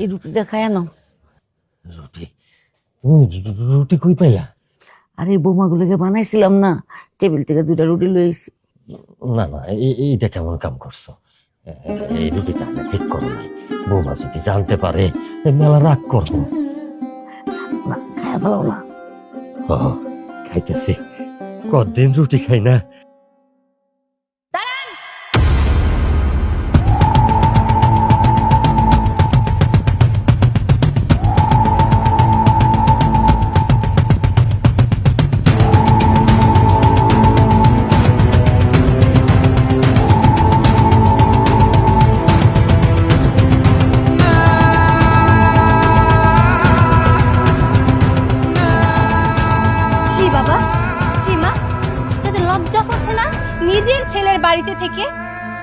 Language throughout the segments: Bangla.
এই রুটিটা খায় নাও। রুটি? তুমি রুটি কই পাইলা আর বোমাগুলোকে বানাইছিলাম না টেবিল থেকে দুইটা রুটি লইছি না না এই- এইটা কেমন কাম করছ? এই রুটিটা আমি ঠিক করো নাই। বৌমা যদি জানতে পারে মেলা রাগ করব। না খায় ফেলাও না। খাইতেছি। কদিন রুটি খাই না? লজ্জা করছে না? নিজের ছেলের বাড়িতে থেকে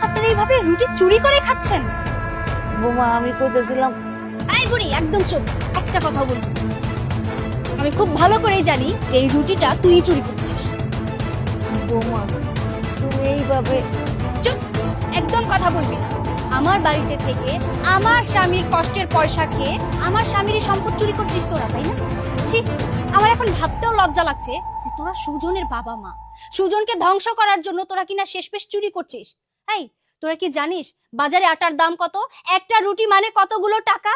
আপনারা এইভাবে রুটি চুরি করে খাচ্ছেন? বোমা আমি কইতেছিলাম এই বুড়ি একদম চুপ। একটা কথা বলব আমি খুব ভালো করেই জানি যে এই রুটিটা তুই চুরি করছিস। বোমা তুমি এইভাবে চুপ! একদম কথা বলবি না। আমার বাড়িতে থেকে আমার স্বামীর কষ্টের পয়সা খেয়ে আমার স্বামীর সম্পদ চুরি করছিস তোরা তাই না? ছি আমার এখন ভাবতেও লজ্জা লাগছে। তোরা সুজনের বাবা মা। সুজনকে ধ্বংস করার জন্য তোরা কিনা শেষ পেশ চুরি করছিস। এই তোরা কি জানিস বাজারে আটার দাম কত? একটা রুটি মানে কতগুলো টাকা?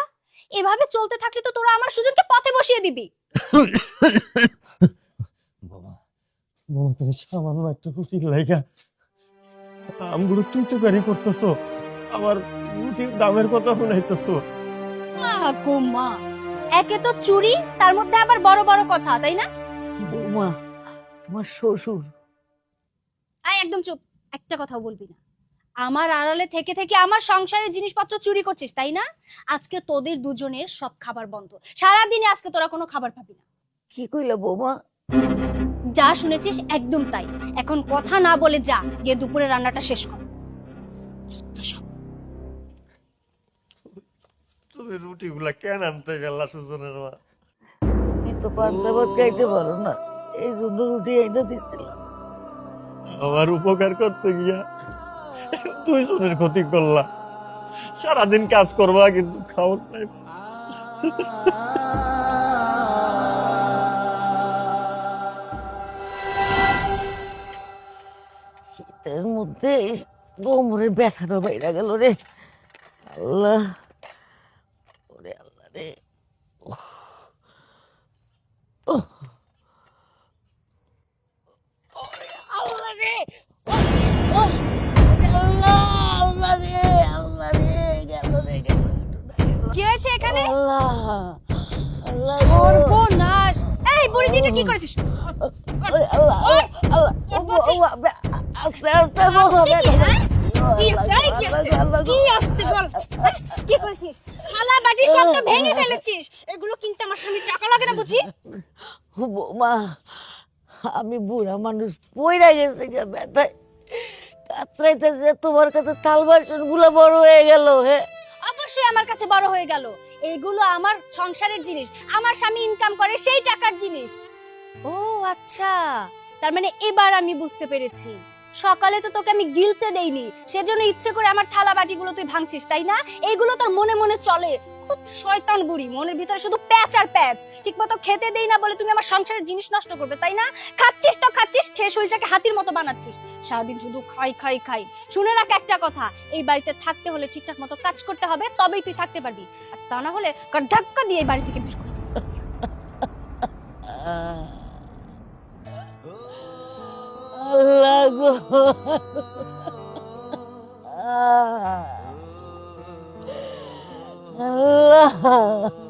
এভাবে চলতে থাকলে তো তোরা আমার সুজনকে পথে বসিয়ে দিবি। বাবা বাবা তুমি সামান্য একটা রুটির লাইগা। আমগুলো টুকটুকারি করতেছো আমার রুটির দামের কথা শুনাইতেছো। মা গো মা একে তো চুরি তার মধ্যে আবার বড় বড় কথা তাই না? বোমা তোমার শ্বশুর। আয় একদম চুপ একটা কথা বলবি না। আমার আড়ালে থেকে থেকে আমার সংসারের জিনিসপত্র চুরি করছিস তাই না? আজকে তোদের দুজনের সব খাবার বন্ধ। সারা দিনে আজকে তোরা কোনো খাবার পাবি না। কি কইলা বোমা? যা শুনেছিস একদম তাই। এখন কথা না বলে যা গিয়ে দুপুরে রান্নাটা শেষ কর। তুমি রুটিগুলা কেন আনতে গেলা সুজনের মা? তুমি তো পান্তা ভাত খাইতে পারো না। এই জন্য রুটি এনে দিছিলাম। আমার উপকার করতে গিয়া তুই জনের ক্ষতি করলা। সারাদিন কাজ করবা কিন্তু খাওয়ার নাই। শীতের মধ্যে কোমরে ব্যথাটা বাইরা গেল রে। আল্লাহ ওরে আল্লাহ রে। উহ। আল্লাহ সর্বনাশ এই, বুড়ি এটা কি করেছিস আল্লাহ আল্লাহ। আস্তে আস্তে হ্যাঁ? হ্যাঁ? ফেলেছিস এগুলো কিনতে আমার টাকা লাগে না, বুঝি আমি বুড়া মানুষ পইরা গেছে গে তোমার কাছে থাল বাসনগুলা বড় হয়ে গেল হে অবশ্যই আমার কাছে বড় হয়ে গেল। এইগুলো আমার সংসারের জিনিস। আমার স্বামী ইনকাম করে সেই টাকার জিনিস। ও আচ্ছা। তার মানে এবার আমি বুঝতে পেরেছি। সকালে তো তোকে আমি গিলতে দেইনি। সেজন্য ইচ্ছে করে আমার থালা বাটিগুলো তুই ভাঙছিস, তাই না? এইগুলো তোর মনে মনে চলে। খুব শয়তান বুড়ি, মনের ভিতরে শুধু প্যাচ আর প্যাচ। ঠিক মতো খেতে দেই না বলে তুমি আমার সংসারের জিনিস নষ্ট করবে, তাই না? খাচ্ছিস তো খাচ্ছিস, খেয়ে শরীরটাকে হাতির মতো বানাচ্ছিস। সারাদিন শুধু খাই খাই খাই। শুনে রাখ একটা কথা, এই বাড়িতে থাকতে হলে ঠিকঠাক মতো কাজ করতে হবে, তবেই তুই থাকতে পারবি। আর তা না হলে ধাক্কা দিয়ে এই বাড়ি থেকে বের করে আল্লাহ